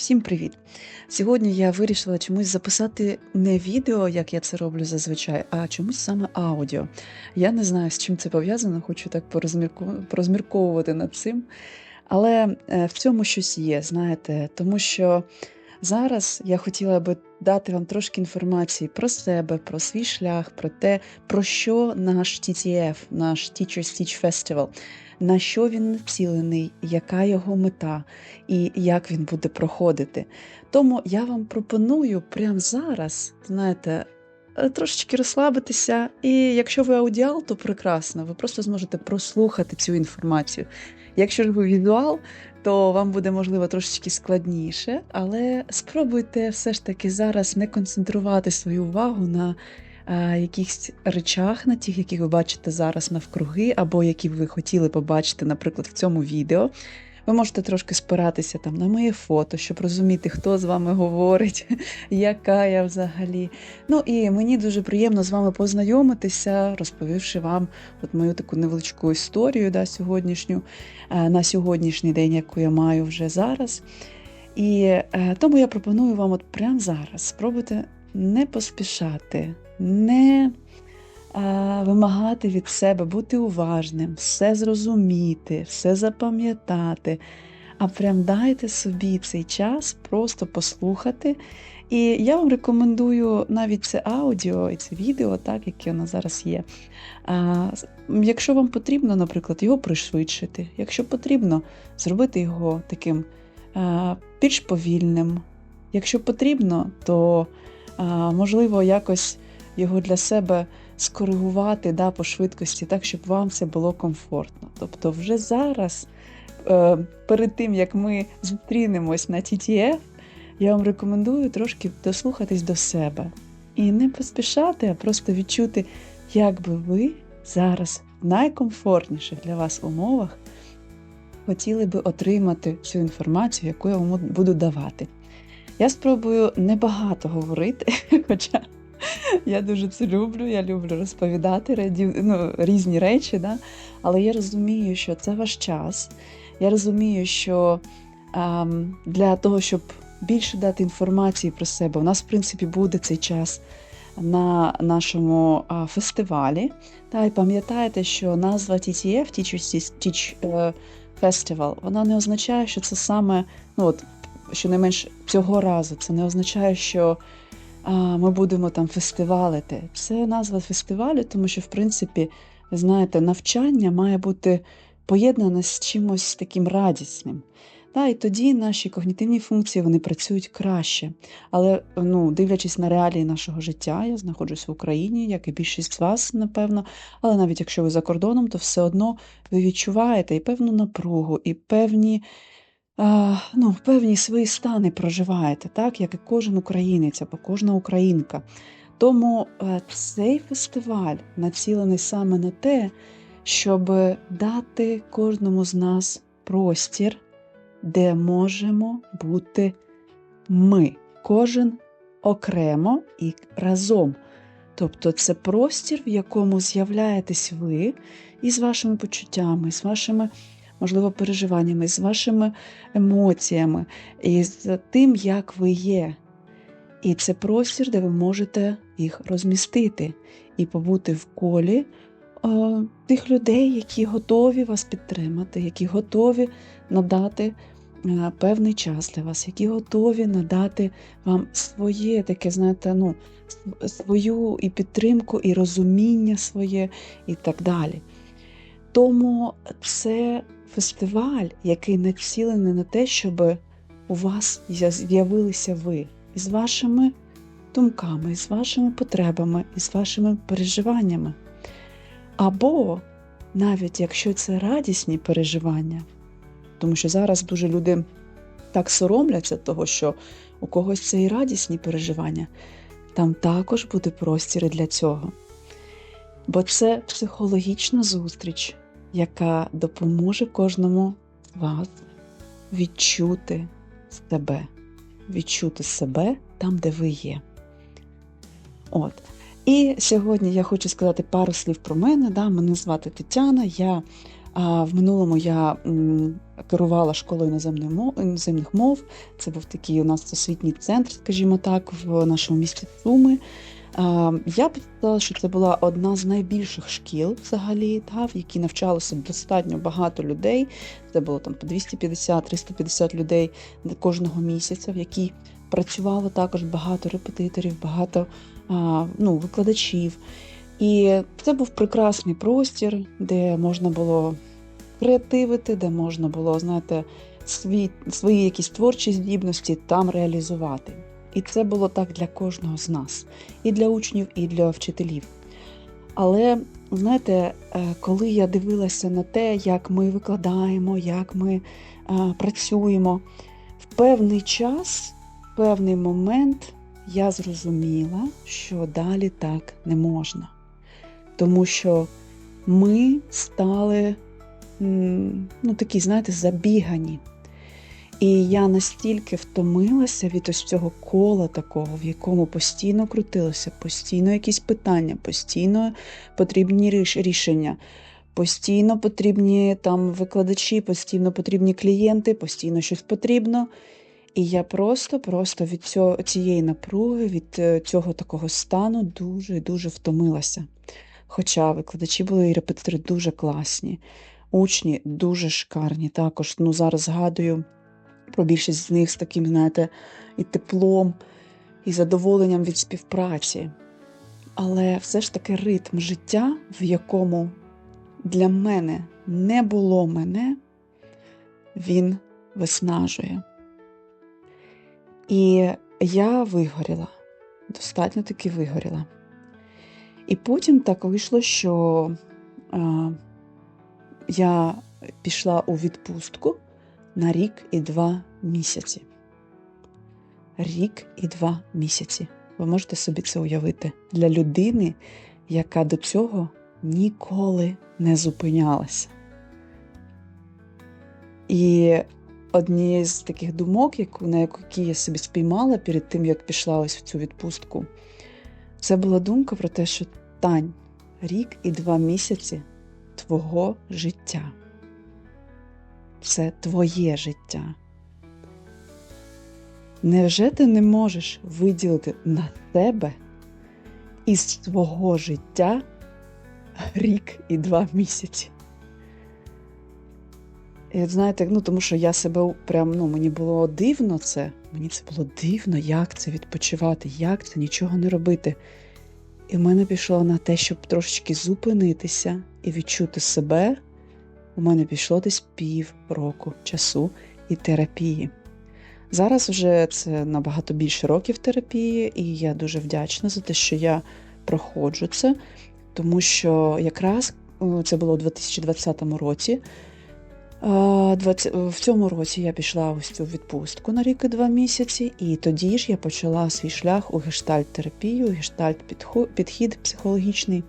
Всім привіт! Сьогодні я вирішила чомусь записати не відео, як я це роблю зазвичай, а чомусь саме аудіо. Я не знаю, з чим це пов'язано, хочу так порозмірковувати над цим. Але е, в цьому щось є, знаєте, тому що зараз я хотіла би дати вам трошки інформації про себе, про свій шлях, про те, про що наш TTF, наш Teachers Teach Festival, на що він націлений, яка його мета і як він буде проходити. Тому я вам пропоную прямо зараз, знаєте, трошечки розслабитися. І якщо ви аудіал, то прекрасно, ви просто зможете прослухати цю інформацію. Якщо ж ви візуал, то вам буде можливо трошечки складніше, але спробуйте все ж таки зараз не концентрувати свою увагу на е, якихось речах, на тих, які ви бачите зараз навкруги, або які б ви хотіли побачити, наприклад, в цьому відео. Ви можете трошки спиратися там на моє фото, щоб розуміти, хто з вами говорить, яка я взагалі. Ну і мені дуже приємно з вами познайомитися, розповівши вам от мою таку невеличку історію да, сьогоднішню, е, на сьогоднішній день, яку я маю вже зараз. І е, тому я пропоную вам от прямо зараз спробуйте не поспішати, не вимагати від себе бути уважним, все зрозуміти, все запам'ятати. А прям дайте собі цей час просто послухати. І я вам рекомендую навіть це аудіо і це відео, так, яке воно зараз є. А, якщо вам потрібно, наприклад, його пришвидшити, якщо потрібно, зробити його таким а, більш повільним. Якщо потрібно, то а, можливо якось його для себе скоригувати да, по швидкості, так, щоб вам це було комфортно. Тобто, вже зараз, е, перед тим як ми зустрінемось на TTF, я вам рекомендую трошки дослухатись до себе і не поспішати, а просто відчути, як би ви зараз в найкомфортніших для вас умовах хотіли би отримати цю інформацію, яку я вам буду давати. Я спробую небагато говорити, хоча я дуже це люблю. Я люблю розповідати раді- ну, різні речі, да? але я розумію, що це ваш час. Я розумію, що ем, для того, щоб більше дати інформації про себе, у нас, в принципі, буде цей час на нашому а, фестивалі. Та, і пам'ятаєте, що назва TTF, Teach е, Festival, вона не означає, що це саме, ну от, щонайменш цього разу, це не означає, що а, ми будемо там фестивалити. Це назва фестивалю, тому що, в принципі, ви знаєте, навчання має бути поєднане з чимось таким радісним. Та, і тоді наші когнітивні функції вони працюють краще. Але ну, дивлячись на реалії нашого життя, я знаходжусь в Україні, як і більшість з вас, напевно. Але навіть якщо ви за кордоном, то все одно ви відчуваєте і певну напругу, і певні, ну, певні свої стани проживаєте, так, як і кожен українець або кожна українка. Тому е, цей фестиваль націлений саме на те, щоб дати кожному з нас простір, де можемо бути ми, кожен окремо і разом. Тобто це простір, в якому з'являєтесь ви із вашими почуттями, з вашими, можливо, переживаннями, з вашими емоціями, і з тим, як ви є. І це простір, де ви можете їх розмістити і побути в колі е, тих людей, які готові вас підтримати, які готові надати е, певний час для вас, які готові надати вам своє таке, знаєте, ну, свою і підтримку, і розуміння своє, і так далі. Тому це фестиваль, який націлений на те, щоб у вас з'явилися ви із вашими думками, з вашими потребами, із вашими переживаннями. Або навіть якщо це радісні переживання, тому що зараз дуже люди так соромляться того, що у когось це і радісні переживання, там також буде простір для цього. Бо це психологічна зустріч, яка допоможе кожному вас відчути себе, відчути себе там, де ви є. От. І сьогодні я хочу сказати пару слів про мене. Да? Мене звати Тетяна, я А в минулому я м, керувала школою іноземної мов, іноземних мов. Це був такий у нас освітній центр, скажімо так, в нашому місті Суми. А, Я б сказала, що це була одна з найбільших шкіл взагалі, та, в якій навчалося достатньо багато людей. Це було там по 250-350 людей кожного місяця, в якій працювало також багато репетиторів, багато ну, викладачів. І це був прекрасний простір, де можна було креативити, де можна було, знаєте, свій, свої якісь творчі здібності там реалізувати. І це було так для кожного з нас, і для учнів, і для вчителів. Але знаєте, е, коли я дивилася на те, як ми викладаємо, як ми е, працюємо, в певний час, в певний момент я зрозуміла, що далі так не можна. Тому що ми стали ну, такі, знаєте, забігані. І я настільки втомилася від ось цього кола такого, в якому постійно крутилося, постійно якісь питання, постійно потрібні рішення, постійно потрібні там викладачі, постійно потрібні клієнти, постійно щось потрібно. І я просто-просто від цього, цієї напруги, від е, цього такого стану дуже дуже втомилася. Хоча викладачі були і репетитори дуже класні, учні дуже шикарні. Також ну, зараз згадую про більшість з них з таким, знаєте, і теплом, і задоволенням від співпраці. Але все ж таки ритм життя, в якому для мене не було мене, він виснажує. І я вигоріла, достатньо таки вигоріла. І потім так вийшло, що е, я пішла у відпустку на рік і два місяці. Рік і два місяці. Ви можете собі це уявити для людини, яка до цього ніколи не зупинялася. І однією з таких думок, яку, на які я собі спіймала перед тим, як пішла ось в цю відпустку, це була думка про те, що Тань, рік і два місяці твого життя. Це твоє життя. Невже ти не можеш виділити на тебе із свого життя рік і два місяці? І знаєте, ну тому що я себе прям, ну мені було дивно це. Мені це було дивно, як це відпочивати, як це нічого не робити. І в мене пішло на те, щоб трошечки зупинитися і відчути себе. У мене пішло десь пів року часу і терапії. Зараз вже це набагато більше років терапії, і я дуже вдячна за те, що я проходжу це, тому що якраз е, це було у 2020 році. 20 В цьому році я пішла ось цю відпустку на рік і два місяці, і тоді ж я почала свій шлях у гештальт-терапію, гештальт-підхід психологічний.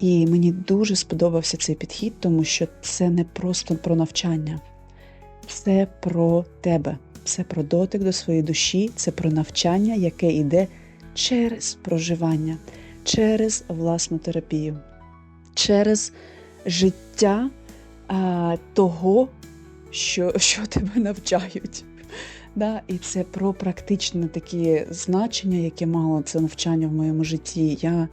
І мені дуже сподобався цей підхід, тому що це не просто про навчання, це про тебе, це про дотик до своєї душі, це про навчання, яке йде через проживання, через власну терапію, через життя а, того, що що тебе навчають. Да? І це про практичне таке значення, яке мало це навчання в моєму житті. Я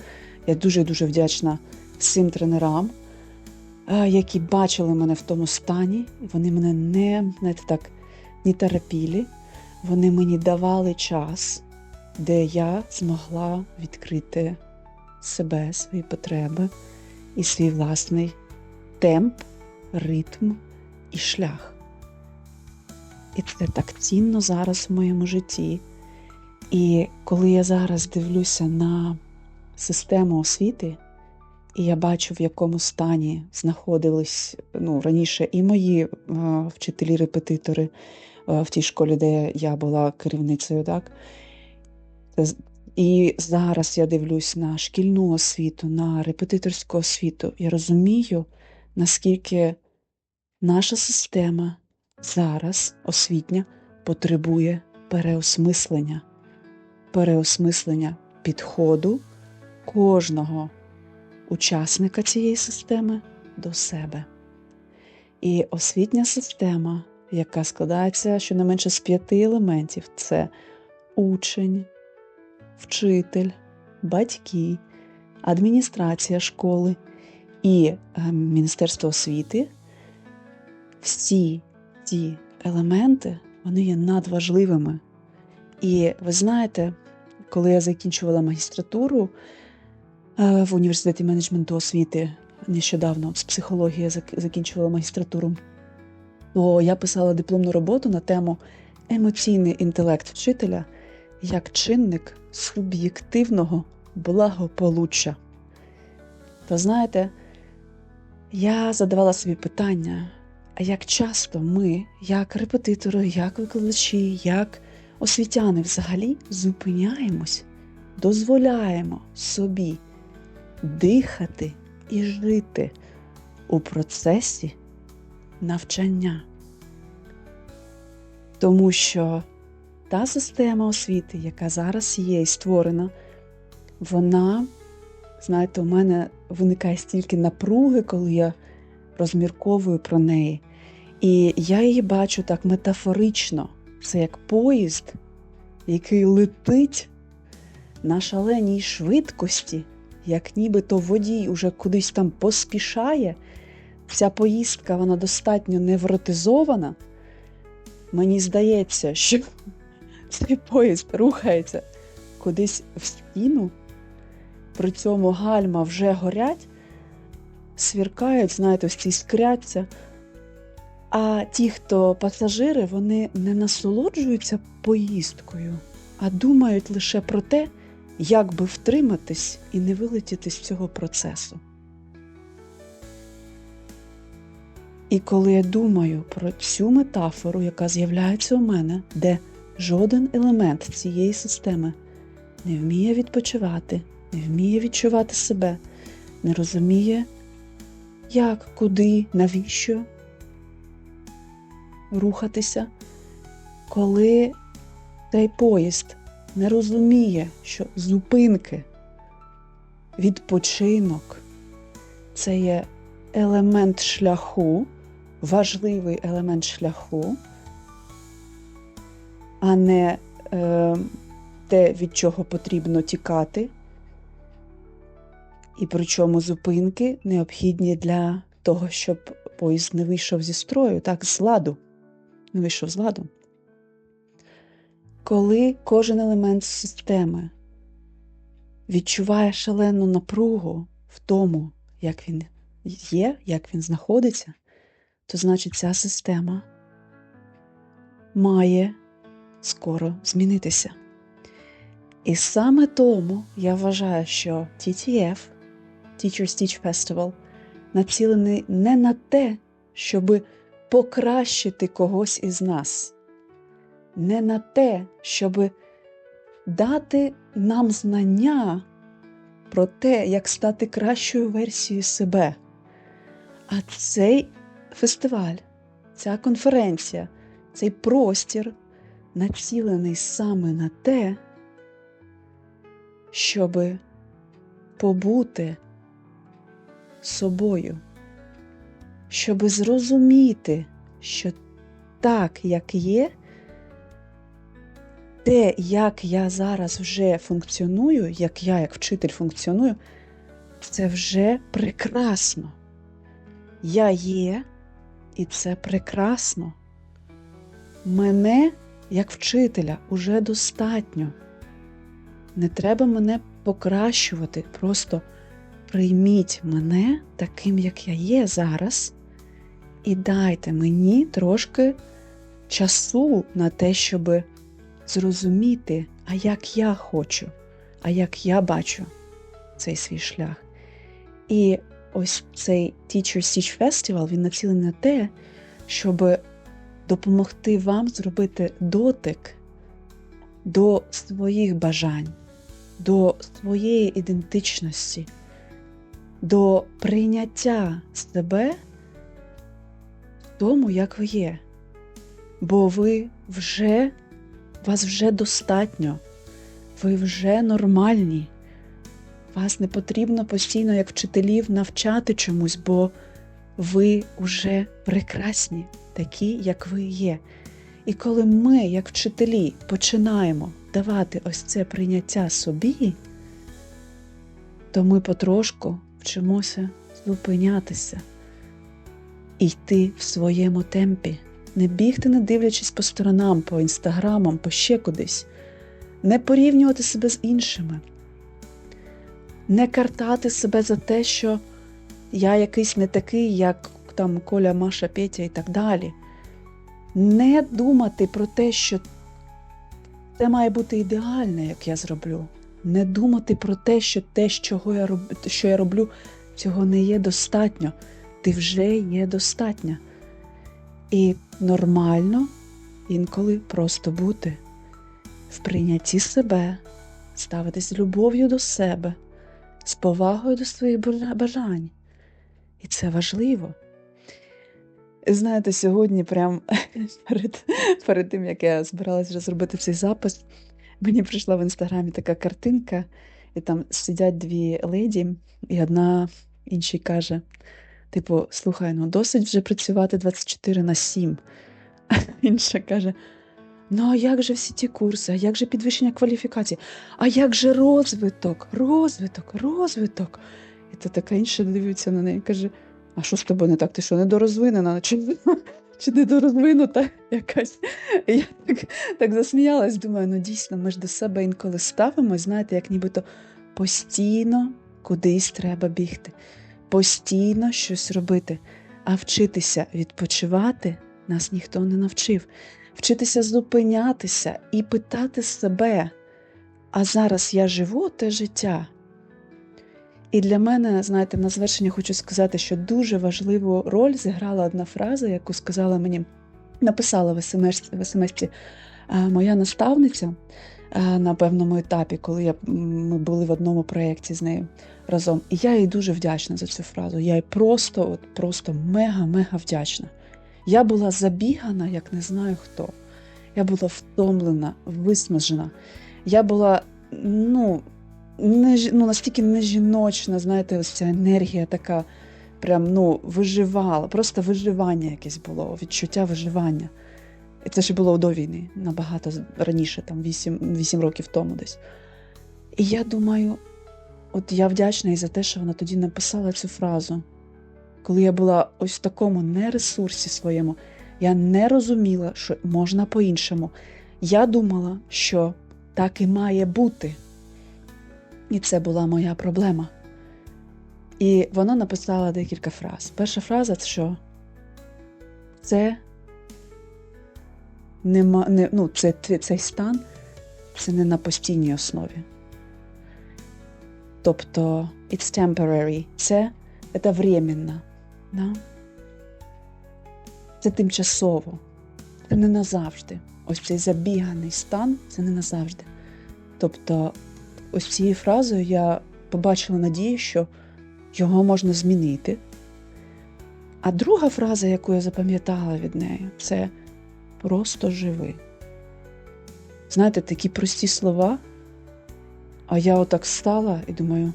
я дуже-дуже вдячна всім тренерам, які бачили мене в тому стані. Вони мене не знаєте, так, не терапілі, вони мені давали час, де я змогла відкрити себе, свої потреби і свій власний темп, ритм і шлях. І це так цінно зараз в моєму житті. І коли я зараз дивлюся на систему освіти, і я бачу, в якому стані знаходились ну, раніше і мої е, вчителі-репетитори е, в тій школі, де я була керівницею. так? І зараз я дивлюсь на шкільну освіту, на репетиторську освіту. Я розумію, наскільки наша система зараз освітня потребує переосмислення, переосмислення підходу кожного учасника цієї системи до себе. І освітня система, яка складається щонайменше з п'яти елементів: це учень, вчитель, батьки, адміністрація школи і е, Міністерство освіти. Всі ці елементи вони є надважливими. І ви знаєте, коли я закінчувала магістратуру в університеті менеджменту освіти нещодавно з психології закінчувала магістратуру, то я писала дипломну роботу на тему емоційний інтелект вчителя як чинник суб'єктивного благополуччя. То знаєте, я задавала собі питання, а як часто ми, як репетитори, як викладачі, як освітяни взагалі зупиняємось, дозволяємо собі дихати і жити у процесі навчання. Тому що та система освіти, яка зараз є і створена, вона, знаєте, у мене виникає стільки напруги, коли я розмірковую про неї. І я її бачу так метафорично. Це як поїзд, який летить на шаленій швидкості, як нібито водій уже кудись там поспішає. Ця поїздка вона достатньо невротизована. Мені здається, що цей поїзд рухається кудись в стіну, при цьому гальма вже горять, свіркають, знаєте, ці скряться. А ті, хто пасажири, вони не насолоджуються поїздкою, а думають лише про те, як би втриматись і не вилетіти з цього процесу. І коли я думаю про цю метафору, яка з'являється у мене, де жоден елемент цієї системи не вміє відпочивати, не вміє відчувати себе, не розуміє, як, куди, навіщо рухатися, коли цей поїзд не розуміє, що зупинки, відпочинок це є елемент шляху, важливий елемент шляху, а не е, те, від чого потрібно тікати. І причому зупинки необхідні для того, щоб поїзд не вийшов зі строю, так, з ладу, не вийшов з ладу. Коли кожен елемент системи відчуває шалену напругу в тому, як він є, як він знаходиться, то значить ця система має скоро змінитися. І саме тому я вважаю, що TTF, Teachers Teach Festival, націлений не на те, щоб покращити когось із нас, не на те, щоб дати нам знання про те, як стати кращою версією себе. А цей фестиваль, ця конференція, цей простір націлений саме на те, щоб побути собою, щоб зрозуміти, що так, як є, те, як я зараз вже функціоную, як я, як вчитель функціоную, це вже прекрасно. Я є, і це прекрасно. Мене, як вчителя, уже достатньо. Не треба мене покращувати, просто прийміть мене таким, як я є зараз, і дайте мені трошки часу на те, щоб зрозуміти, а як я хочу, а як я бачу цей свій шлях. І ось цей Teachers Teach Festival, він націлений на те, щоб допомогти вам зробити дотик до своїх бажань, до своєї ідентичності, до прийняття себе в тому, як ви є. Бо ви вже, вас вже достатньо, ви вже нормальні. Вас не потрібно постійно, як вчителів, навчати чомусь, бо ви уже прекрасні, такі, як ви є. І коли ми, як вчителі, починаємо давати ось це прийняття собі, то ми потрошку вчимося зупинятися і йти в своєму темпі, не бігти, не дивлячись по сторонам, по інстаграмам, по ще кудись, не порівнювати себе з іншими, не картати себе за те, що я якийсь не такий, як там Коля, Маша, Петя і так далі. Не думати про те, що це має бути ідеальне, як я зроблю. Не думати про те, що те, що я роблю, що я роблю, цього не є достатньо. Ти вже є достатня. І нормально інколи просто бути в прийнятті себе, ставитись з любов'ю до себе, з повагою до своїх бажань. І це важливо. Знаєте, сьогодні, прям перед перед тим, як я збиралася зробити цей запис, мені прийшла в інстаграмі така картинка, і там сидять дві леді, і одна іншій каже: типу, слухай, ну досить вже працювати 24 на 7. А інша каже: Ну, а як же всі ті курси, а як же підвищення кваліфікації? А як же розвиток, розвиток, розвиток? І то така інша дивиться на неї каже: А що з тобою не так? Ти що недорозвинена? Чи, чи недорозвинута якась? Я так так засміялась, думаю, ну дійсно, ми ж до себе інколи ставимо, знаєте, як нібито постійно кудись треба бігти, постійно щось робити, а вчитися відпочивати нас ніхто не навчив. Вчитися зупинятися і питати себе, а зараз я живу те життя. І для мене, знаєте, на завершення хочу сказати, що дуже важливу роль зіграла одна фраза, яку сказала мені, написала в смс в смс моя наставниця на певному етапі, коли я, ми були в одному проєкті з нею разом. І я їй дуже вдячна за цю фразу. Я їй просто, от просто мега-мега вдячна. Я була забігана, як не знаю хто. Я була втомлена, виснажена. Я була ну, не, ну, настільки нежіночна, знаєте, ось ця енергія така, прям ну, виживала, просто виживання якесь було, відчуття виживання. Це ще було до війни, набагато раніше, там 8, 8 років тому десь. І я думаю, от я вдячна і за те, що вона тоді написала цю фразу. Коли я була ось в такому нересурсі своєму, я не розуміла, що можна по-іншому. Я думала, що так і має бути. І це була моя проблема. І вона написала декілька фраз. Перша фраза це що це нема, не, ну, це, цей стан це не на постійній основі. Тобто, it's temporary, це, це временно. Да? Це тимчасово, це не назавжди. Ось цей забіганий стан це не назавжди. Тобто, ось цією фразою я побачила надію, що його можна змінити. А друга фраза, яку я запам'ятала від неї, це просто живи. Знаєте, такі прості слова. А я отак стала і думаю,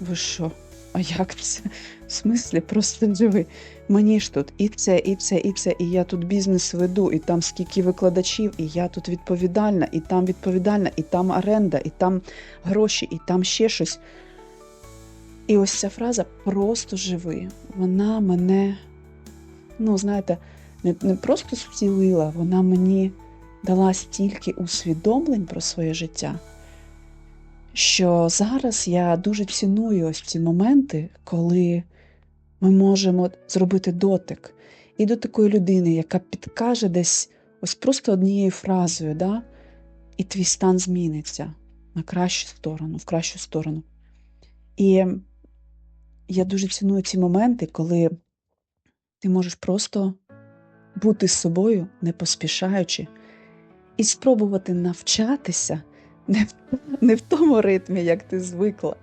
ви що? А як це? В смислі, просто живи. Мені ж тут і це, і це, і це, і я тут бізнес веду, і там скільки викладачів, і я тут відповідальна, і там відповідальна, і там оренда, і там гроші, і там ще щось. І ось ця фраза просто живи. Вона мене, ну, знаєте, не, не просто зцілила, вона мені дала стільки усвідомлень про своє життя що зараз я дуже ціную ось ці моменти, коли ми можемо зробити дотик і до такої людини, яка підкаже десь ось просто однією фразою, да? і твій стан зміниться на кращу сторону, в кращу сторону. І я дуже ціную ці моменти, коли ти можеш просто бути собою, не поспішаючи, і спробувати навчатися не в, не в тому ритмі, як ти звикла,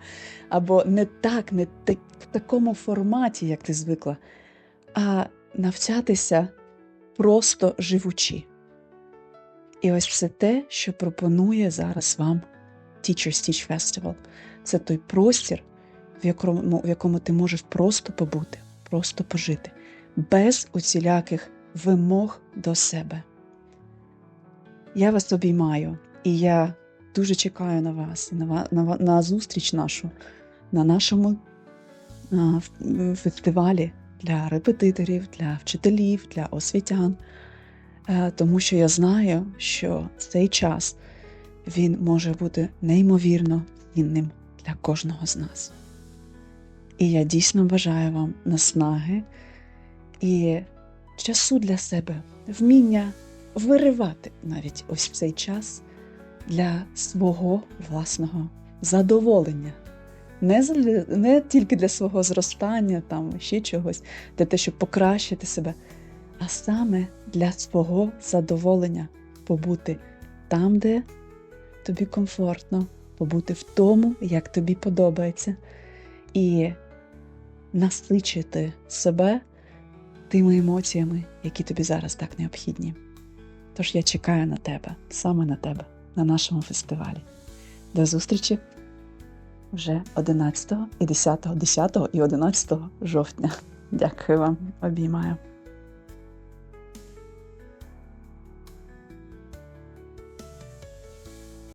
або не так, не так, в такому форматі, як ти звикла, а навчатися просто живучи. І ось це те, що пропонує зараз вам Teachers Teach Festival. Це той простір, в якому, в якому ти можеш просто побути, просто пожити, без усіляких вимог до себе. Я вас обіймаю, і я дуже чекаю на вас, на, на, на зустріч нашу на нашому а, фестивалі для репетиторів, для вчителів, для освітян. Е, Тому що я знаю, що цей час він може бути неймовірно цінним для кожного з нас. І я дійсно бажаю вам наснаги і часу для себе, вміння виривати навіть ось цей час для свого власного задоволення. Не, не тільки для свого зростання, там ще чогось, для те, щоб покращити себе, а саме для свого задоволення побути там, де тобі комфортно, побути в тому, як тобі подобається, і насичити себе тими емоціями, які тобі зараз так необхідні. Тож я чекаю на тебе, саме на тебе, на нашому фестивалі. До зустрічі вже 11 і 10, 10 і 11 жовтня. Дякую вам, обіймаю.